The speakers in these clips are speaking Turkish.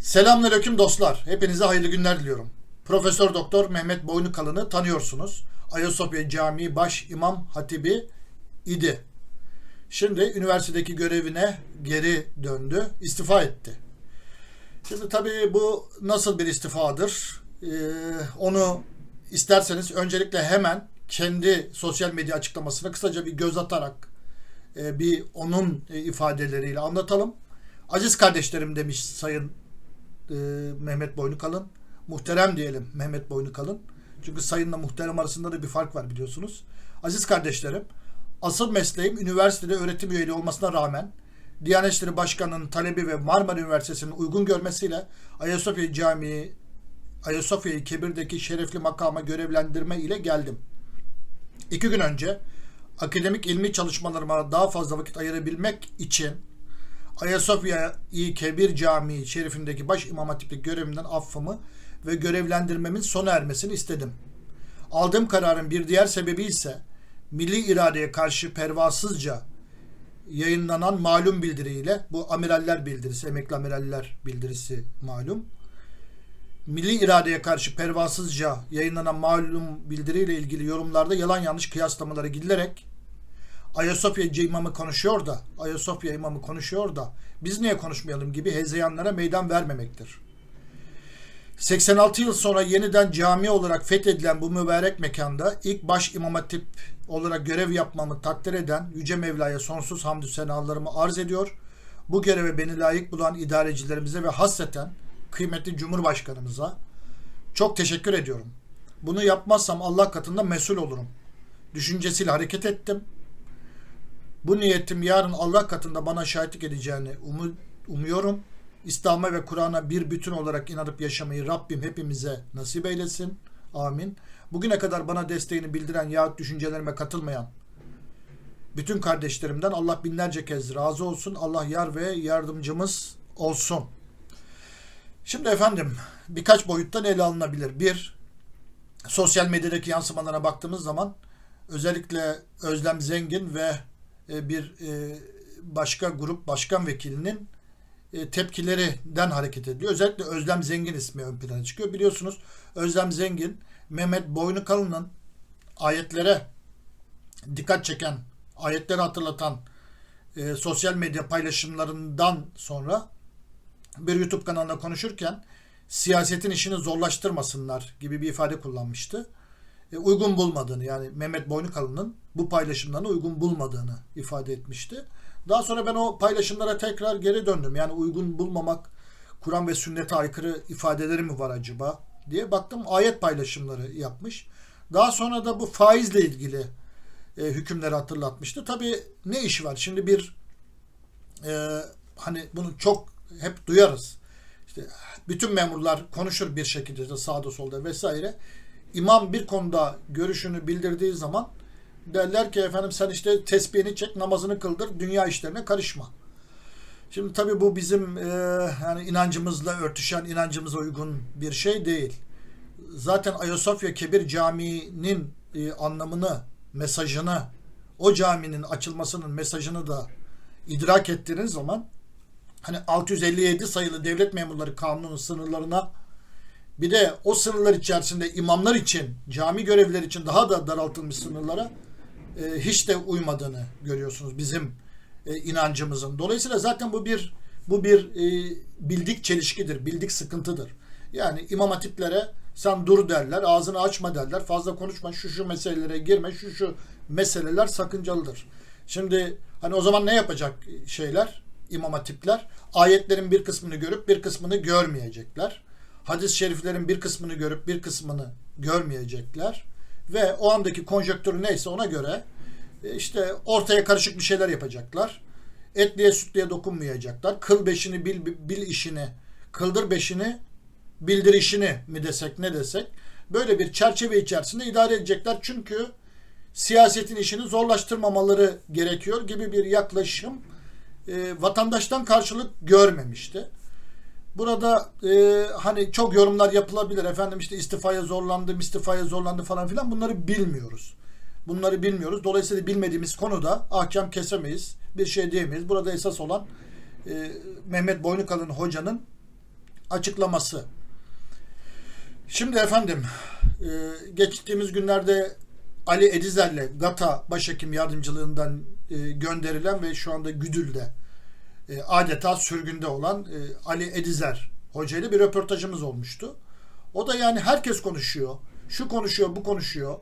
Selamünaleyküm dostlar. Hepinize hayırlı günler diliyorum. Profesör Doktor Mehmet Boynukalın'ı tanıyorsunuz. Ayasofya Camii Baş İmam Hatibi idi. Şimdi üniversitedeki görevine geri döndü, istifa etti. Şimdi tabii bu nasıl bir istifadır? Ee, onu isterseniz öncelikle hemen kendi sosyal medya açıklamasına kısaca bir göz atarak e, bir onun e, ifadeleriyle anlatalım. Aziz kardeşlerim demiş Sayın e, Mehmet Boynukalın. Muhterem diyelim Mehmet Boynukalın. Çünkü sayınla muhterem arasında da bir fark var biliyorsunuz. Aziz kardeşlerim, asıl mesleğim üniversitede öğretim üyeliği olmasına rağmen Diyanet İşleri Başkanı'nın talebi ve Marmara Üniversitesi'nin uygun görmesiyle Ayasofya Camii Ayasofya'yı Kebir'deki şerefli makama görevlendirme ile geldim. İki gün önce akademik ilmi çalışmalarıma daha fazla vakit ayırabilmek için Ayasofya-i Kebir Camii şerifindeki baş imam hatiplik görevimden affımı ve görevlendirmemin sona ermesini istedim. Aldığım kararın bir diğer sebebi ise milli iradeye karşı pervasızca yayınlanan malum bildiriyle bu amiraller bildirisi, emekli amiraller bildirisi malum. Milli iradeye karşı pervasızca yayınlanan malum bildiriyle ilgili yorumlarda yalan yanlış kıyaslamalara gidilerek Ayasofya imamı konuşuyor da, Ayasofya imamı konuşuyor da biz niye konuşmayalım gibi hezeyanlara meydan vermemektir. 86 yıl sonra yeniden cami olarak fethedilen bu mübarek mekanda ilk baş imam hatip olarak görev yapmamı takdir eden Yüce Mevla'ya sonsuz hamdü senalarımı arz ediyor. Bu göreve beni layık bulan idarecilerimize ve hasreten kıymetli Cumhurbaşkanımıza çok teşekkür ediyorum. Bunu yapmazsam Allah katında mesul olurum. Düşüncesiyle hareket ettim. Bu niyetim yarın Allah katında bana şahitlik edeceğini umu- umuyorum. İslam'a ve Kur'an'a bir bütün olarak inanıp yaşamayı Rabbim hepimize nasip eylesin. Amin. Bugüne kadar bana desteğini bildiren yahut düşüncelerime katılmayan bütün kardeşlerimden Allah binlerce kez razı olsun. Allah yar ve yardımcımız olsun. Şimdi efendim birkaç boyuttan ele alınabilir. Bir, sosyal medyadaki yansımalarına baktığımız zaman özellikle Özlem Zengin ve bir e, başka grup başkan vekilinin e, tepkilerinden hareket ediyor. Özellikle Özlem Zengin ismi ön plana çıkıyor. Biliyorsunuz Özlem Zengin Mehmet Boynukalın'ın ayetlere dikkat çeken, ayetleri hatırlatan e, sosyal medya paylaşımlarından sonra bir YouTube kanalında konuşurken siyasetin işini zorlaştırmasınlar gibi bir ifade kullanmıştı. E, uygun bulmadığını yani Mehmet Boynukalın'ın bu paylaşımlarını uygun bulmadığını ifade etmişti. Daha sonra ben o paylaşımlara tekrar geri döndüm. Yani uygun bulmamak Kur'an ve sünnete aykırı ifadeleri mi var acaba diye baktım ayet paylaşımları yapmış. Daha sonra da bu faizle ilgili e, hükümleri hatırlatmıştı. Tabii ne işi var? Şimdi bir e, hani bunu çok hep duyarız. İşte bütün memurlar konuşur bir şekilde sağda solda vesaire. İmam bir konuda görüşünü bildirdiği zaman derler ki efendim sen işte tesbihini çek, namazını kıldır, dünya işlerine karışma. Şimdi tabii bu bizim e, yani inancımızla örtüşen, inancımıza uygun bir şey değil. Zaten Ayasofya Kebir Camii'nin e, anlamını, mesajını, o caminin açılmasının mesajını da idrak ettiğiniz zaman hani 657 sayılı devlet memurları kanunun sınırlarına bir de o sınırlar içerisinde imamlar için, cami görevlileri için daha da daraltılmış sınırlara e, hiç de uymadığını görüyorsunuz bizim e, inancımızın. Dolayısıyla zaten bu bir bu bir e, bildik çelişkidir, bildik sıkıntıdır. Yani imam hatiplere sen dur derler, ağzını açma derler, fazla konuşma, şu şu meselelere girme, şu şu meseleler sakıncalıdır. Şimdi hani o zaman ne yapacak şeyler, imam hatipler? Ayetlerin bir kısmını görüp bir kısmını görmeyecekler. Hadis-i şeriflerin bir kısmını görüp bir kısmını görmeyecekler. Ve o andaki konjöktürü neyse ona göre e, işte ortaya karışık bir şeyler yapacaklar. Etliye sütliye dokunmayacaklar. Kıl beşini bil, bil işini, kıldır beşini bildir işini mi desek ne desek. Böyle bir çerçeve içerisinde idare edecekler. Çünkü siyasetin işini zorlaştırmamaları gerekiyor gibi bir yaklaşım e, vatandaştan karşılık görmemişti. Burada e, hani çok yorumlar yapılabilir. Efendim işte istifaya zorlandı, istifaya zorlandı falan filan bunları bilmiyoruz. Bunları bilmiyoruz. Dolayısıyla bilmediğimiz konuda ahkam kesemeyiz. Bir şey diyemeyiz. Burada esas olan e, Mehmet Boynukalın hocanın açıklaması. Şimdi efendim e, geçtiğimiz günlerde Ali Edizer'le GATA başhekim yardımcılığından e, gönderilen ve şu anda Güdül'de e, adeta sürgünde olan e, Ali Edizer hocayla bir röportajımız olmuştu. O da yani herkes konuşuyor. Şu konuşuyor, bu konuşuyor.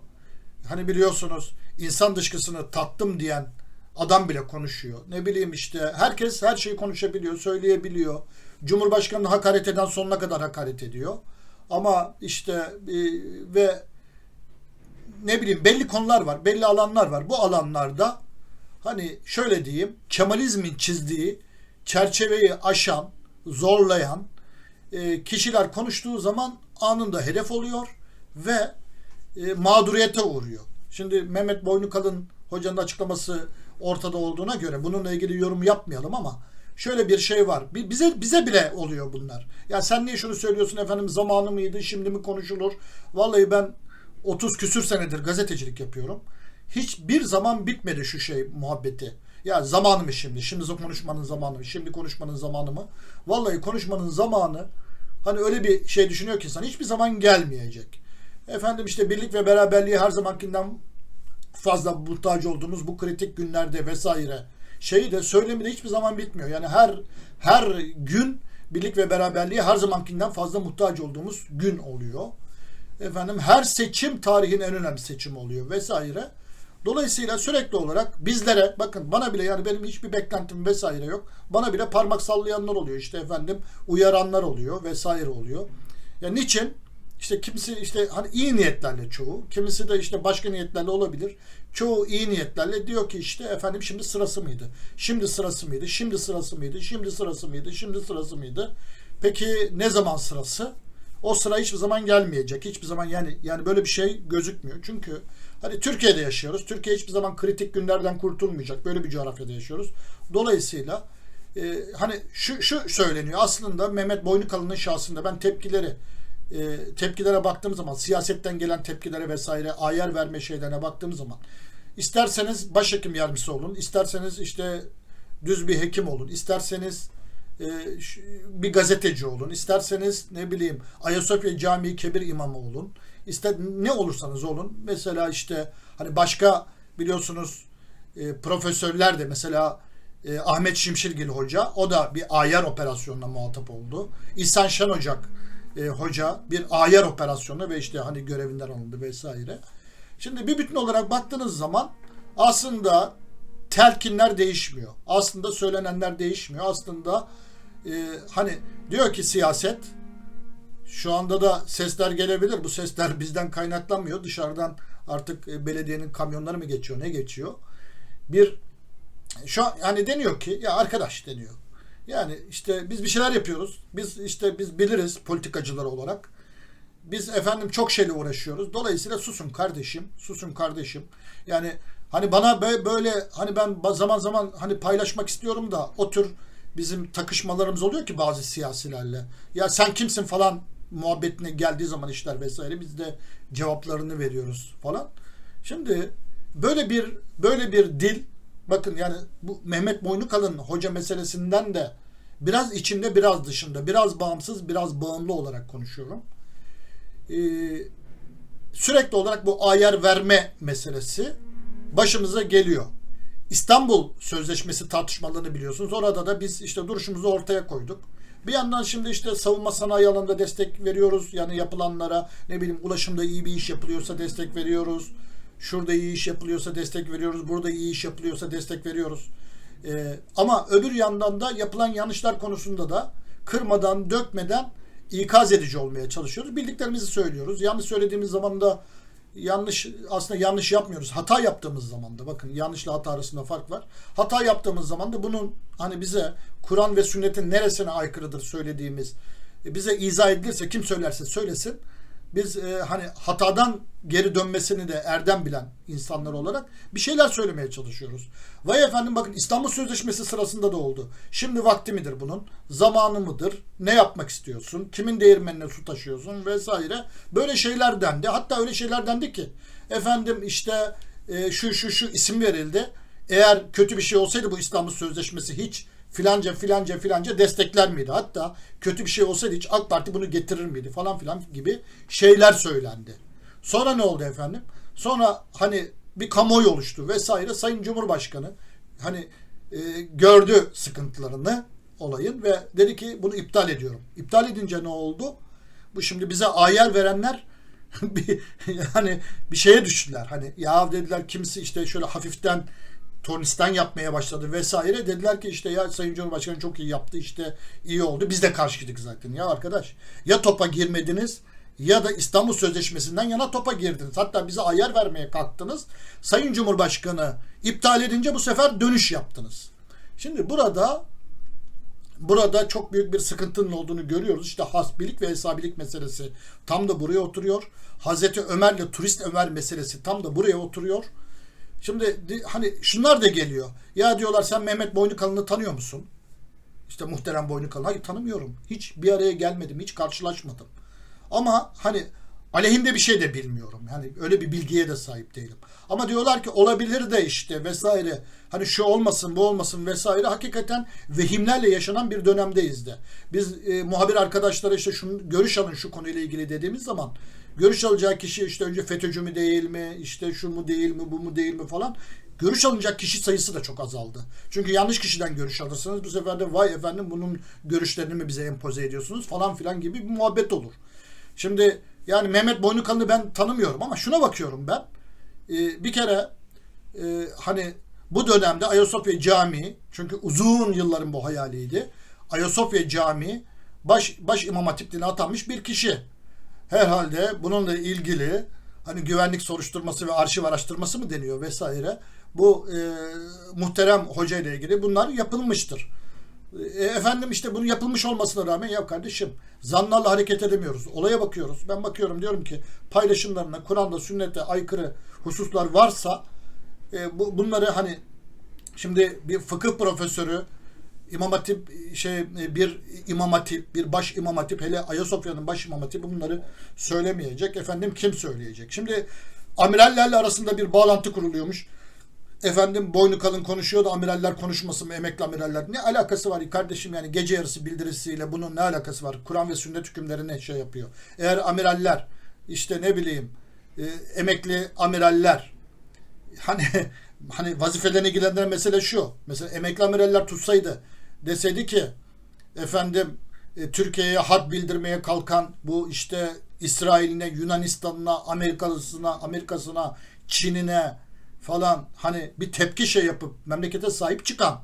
Hani biliyorsunuz insan dışkısını tattım diyen adam bile konuşuyor. Ne bileyim işte herkes her şeyi konuşabiliyor, söyleyebiliyor. Cumhurbaşkanını hakaret eden sonuna kadar hakaret ediyor. Ama işte e, ve ne bileyim belli konular var, belli alanlar var. Bu alanlarda hani şöyle diyeyim Kemalizmin çizdiği çerçeveyi aşan, zorlayan e, kişiler konuştuğu zaman anında hedef oluyor ve e, mağduriyete uğruyor. Şimdi Mehmet Boynukalın hocanın açıklaması ortada olduğuna göre bununla ilgili yorum yapmayalım ama şöyle bir şey var. Bi- Bize bize bile oluyor bunlar. Ya sen niye şunu söylüyorsun efendim zamanı mıydı şimdi mi konuşulur? Vallahi ben 30 küsür senedir gazetecilik yapıyorum. Hiçbir zaman bitmedi şu şey muhabbeti. Ya zamanı mı şimdi? Şimdi konuşmanın zamanı mı? Şimdi konuşmanın zamanı mı? Vallahi konuşmanın zamanı hani öyle bir şey düşünüyor ki insan hiçbir zaman gelmeyecek. Efendim işte birlik ve beraberliği her zamankinden fazla muhtaç olduğumuz bu kritik günlerde vesaire şeyi de söylemi de hiçbir zaman bitmiyor. Yani her her gün birlik ve beraberliği her zamankinden fazla muhtaç olduğumuz gün oluyor. Efendim her seçim tarihin en önemli seçim oluyor vesaire. Dolayısıyla sürekli olarak bizlere bakın bana bile yani benim hiçbir beklentim vesaire yok. Bana bile parmak sallayanlar oluyor işte efendim uyaranlar oluyor vesaire oluyor. Ya niçin? İşte kimisi işte hani iyi niyetlerle çoğu, kimisi de işte başka niyetlerle olabilir. Çoğu iyi niyetlerle diyor ki işte efendim şimdi sırası mıydı? Şimdi sırası mıydı? Şimdi sırası mıydı? Şimdi sırası mıydı? Şimdi sırası mıydı? Peki ne zaman sırası? O sıra hiçbir zaman gelmeyecek. Hiçbir zaman yani yani böyle bir şey gözükmüyor. Çünkü hani Türkiye'de yaşıyoruz. Türkiye hiçbir zaman kritik günlerden kurtulmayacak. Böyle bir coğrafyada yaşıyoruz. Dolayısıyla e, hani şu şu söyleniyor. Aslında Mehmet Boynukalın'ın şahsında ben tepkileri e, tepkilere baktığım zaman siyasetten gelen tepkilere vesaire ayar verme şeylerine baktığım zaman isterseniz başhekim yardımcısı olun, isterseniz işte düz bir hekim olun, isterseniz e, bir gazeteci olun, isterseniz ne bileyim Ayasofya Camii Kebir imamı olun, ister ne olursanız olun. Mesela işte hani başka biliyorsunuz e, profesörler de mesela e, Ahmet Şimşirgil Hoca o da bir ayar operasyonuna muhatap oldu. İhsan Şen Ocak e, Hoca bir ayar operasyonu ve işte hani görevinden alındı vesaire. Şimdi bir bütün olarak baktığınız zaman aslında telkinler değişmiyor. Aslında söylenenler değişmiyor. Aslında e, hani diyor ki siyaset şu anda da sesler gelebilir. Bu sesler bizden kaynaklanmıyor. Dışarıdan artık e, belediyenin kamyonları mı geçiyor, ne geçiyor? Bir şu an yani deniyor ki ya arkadaş deniyor. Yani işte biz bir şeyler yapıyoruz. Biz işte biz biliriz politikacılar olarak. Biz efendim çok şeyle uğraşıyoruz. Dolayısıyla susun kardeşim, susun kardeşim. Yani hani bana bö- böyle hani ben zaman zaman hani paylaşmak istiyorum da o tür bizim takışmalarımız oluyor ki bazı siyasilerle. Ya sen kimsin falan muhabbetine geldiği zaman işler vesaire biz de cevaplarını veriyoruz falan. Şimdi böyle bir böyle bir dil bakın yani bu Mehmet Boynukalın hoca meselesinden de biraz içinde biraz dışında biraz bağımsız biraz bağımlı olarak konuşuyorum. Ee, sürekli olarak bu ayar verme meselesi başımıza geliyor. İstanbul Sözleşmesi tartışmalarını biliyorsunuz. Orada da biz işte duruşumuzu ortaya koyduk. Bir yandan şimdi işte savunma sanayi alanında destek veriyoruz. Yani yapılanlara ne bileyim ulaşımda iyi bir iş yapılıyorsa destek veriyoruz. Şurada iyi iş yapılıyorsa destek veriyoruz. Burada iyi iş yapılıyorsa destek veriyoruz. Ee, ama öbür yandan da yapılan yanlışlar konusunda da kırmadan, dökmeden ikaz edici olmaya çalışıyoruz. Bildiklerimizi söylüyoruz. Yanlış söylediğimiz zaman da yanlış aslında yanlış yapmıyoruz. Hata yaptığımız zaman da bakın yanlışla hata arasında fark var. Hata yaptığımız zaman da bunun hani bize Kur'an ve sünnetin neresine aykırıdır söylediğimiz e, bize izah edilirse kim söylerse söylesin biz e, hani hatadan geri dönmesini de erdem bilen insanlar olarak bir şeyler söylemeye çalışıyoruz. Vay efendim bakın İstanbul Sözleşmesi sırasında da oldu. Şimdi vakti midir bunun? Zamanı mıdır? Ne yapmak istiyorsun? Kimin değirmenine su taşıyorsun vesaire. Böyle şeyler dendi. Hatta öyle şeyler dendi ki efendim işte e, şu şu şu isim verildi. Eğer kötü bir şey olsaydı bu İstanbul Sözleşmesi hiç filanca filanca filanca destekler miydi? Hatta kötü bir şey olsaydı hiç AK Parti bunu getirir miydi falan filan gibi şeyler söylendi. Sonra ne oldu efendim? Sonra hani bir kamuoyu oluştu vesaire. Sayın Cumhurbaşkanı hani e, gördü sıkıntılarını olayın ve dedi ki bunu iptal ediyorum. İptal edince ne oldu? Bu şimdi bize ayar verenler bir yani bir şeye düştüler. Hani ya dediler kimisi işte şöyle hafiften tornistan yapmaya başladı vesaire. Dediler ki işte ya Sayın Cumhurbaşkanı çok iyi yaptı işte iyi oldu. Biz de karşıydık zaten ya arkadaş. Ya topa girmediniz ya da İstanbul Sözleşmesi'nden yana topa girdiniz. Hatta bize ayar vermeye kalktınız. Sayın Cumhurbaşkanı iptal edince bu sefer dönüş yaptınız. Şimdi burada burada çok büyük bir sıkıntının olduğunu görüyoruz. İşte hasbilik ve hesabilik meselesi tam da buraya oturuyor. Hazreti Ömer'le turist Ömer meselesi tam da buraya oturuyor. Şimdi di- hani şunlar da geliyor. Ya diyorlar sen Mehmet Boynukalın'ı tanıyor musun? İşte muhterem Boynukalın. Hayır tanımıyorum. Hiç bir araya gelmedim. Hiç karşılaşmadım. Ama hani aleyhinde bir şey de bilmiyorum. Yani öyle bir bilgiye de sahip değilim. Ama diyorlar ki olabilir de işte vesaire. Hani şu olmasın bu olmasın vesaire. Hakikaten vehimlerle yaşanan bir dönemdeyiz de. Biz e, muhabir arkadaşlara işte şunu görüş alın şu konuyla ilgili dediğimiz zaman görüş alacağı kişi işte önce FETÖ'cü mü değil mi işte şu mu değil mi bu mu değil mi falan görüş alınacak kişi sayısı da çok azaldı. Çünkü yanlış kişiden görüş alırsınız. Bu sefer de vay efendim bunun görüşlerini mi bize empoze ediyorsunuz falan filan gibi bir muhabbet olur. Şimdi yani Mehmet Boynukalın'ı ben tanımıyorum ama şuna bakıyorum ben. Ee, bir kere e, hani bu dönemde Ayasofya Camii çünkü uzun yılların bu hayaliydi. Ayasofya Camii baş, baş imam hatipliğine atanmış bir kişi. Herhalde bununla ilgili hani güvenlik soruşturması ve arşiv araştırması mı deniyor vesaire. Bu e, muhterem hoca ile ilgili bunlar yapılmıştır. E, efendim işte bunun yapılmış olmasına rağmen ya kardeşim zanlarla hareket edemiyoruz. Olaya bakıyoruz. Ben bakıyorum diyorum ki paylaşımlarına Kur'an'da sünnete aykırı hususlar varsa e, bu, bunları hani şimdi bir fıkıh profesörü İmam Hatip şey e, bir İmam Hatip, bir baş İmam Hatip hele Ayasofya'nın baş İmam Hatibi bunları söylemeyecek. Efendim kim söyleyecek? Şimdi amirallerle arasında bir bağlantı kuruluyormuş. Efendim boynu kalın konuşuyor da amiraller konuşmasın mı emekli amiraller? Ne alakası var kardeşim yani gece yarısı bildirisiyle bunun ne alakası var? Kur'an ve sünnet hükümlerine şey yapıyor. Eğer amiraller işte ne bileyim e, emekli amiraller hani hani vazifelerini ilgilendiren mesele şu. Mesela emekli amiraller tutsaydı deseydi ki efendim e, Türkiye'ye had bildirmeye kalkan bu işte İsrail'ine, Yunanistan'ına, Amerika'sına, Amerika'sına, Çin'ine falan hani bir tepki şey yapıp memlekete sahip çıkan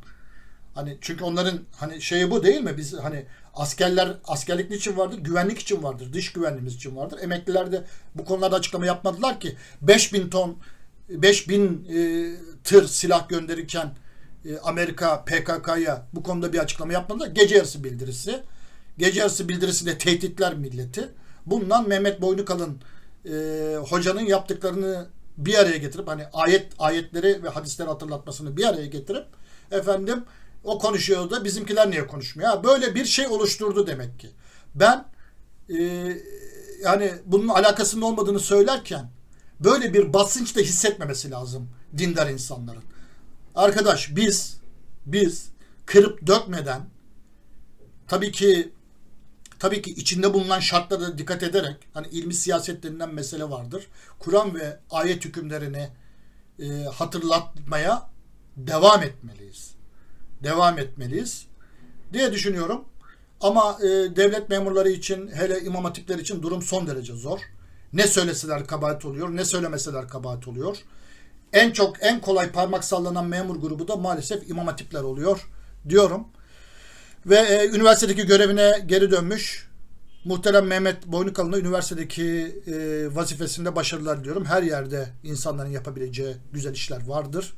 hani çünkü onların hani şeyi bu değil mi? Biz hani askerler askerlik için vardır? Güvenlik için vardır. Dış güvenliğimiz için vardır. Emekliler de bu konularda açıklama yapmadılar ki 5000 ton 5000 e, tır silah gönderirken Amerika PKK'ya bu konuda bir açıklama yapmadılar. Gece yarısı bildirisi. Gece yarısı bildirisiyle tehditler milleti. Bundan Mehmet Boynukalın e, hocanın yaptıklarını bir araya getirip hani ayet ayetleri ve hadisleri hatırlatmasını bir araya getirip efendim o konuşuyor da bizimkiler niye konuşmuyor? Böyle bir şey oluşturdu demek ki. Ben e, yani bunun alakasının olmadığını söylerken böyle bir basınç da hissetmemesi lazım dindar insanların. Arkadaş biz biz kırıp dökmeden tabii ki tabii ki içinde bulunan şartlara dikkat ederek hani ilmi siyaset denilen mesele vardır. Kur'an ve ayet hükümlerini e, hatırlatmaya devam etmeliyiz. Devam etmeliyiz diye düşünüyorum. Ama e, devlet memurları için hele imam hatipler için durum son derece zor. Ne söyleseler kabahat oluyor, ne söylemeseler kabahat oluyor. En çok en kolay parmak sallanan memur grubu da maalesef imam hatipler oluyor diyorum. Ve e, üniversitedeki görevine geri dönmüş. Muhterem Mehmet Boynukalın'a üniversitedeki e, vazifesinde başarılar diliyorum. Her yerde insanların yapabileceği güzel işler vardır.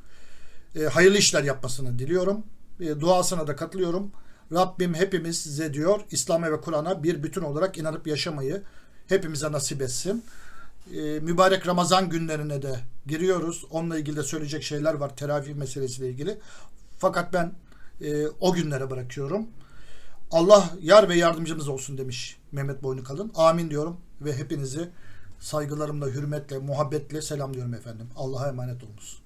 E, hayırlı işler yapmasını diliyorum. E, duasına da katılıyorum. Rabbim hepimize diyor İslam'a ve Kur'an'a bir bütün olarak inanıp yaşamayı hepimize nasip etsin. E, mübarek Ramazan günlerine de giriyoruz. Onunla ilgili de söyleyecek şeyler var teravih meselesiyle ilgili. Fakat ben e, o günlere bırakıyorum. Allah yar ve yardımcımız olsun demiş Mehmet Boynukalın. Amin diyorum ve hepinizi saygılarımla, hürmetle, muhabbetle selamlıyorum efendim. Allah'a emanet olunuz.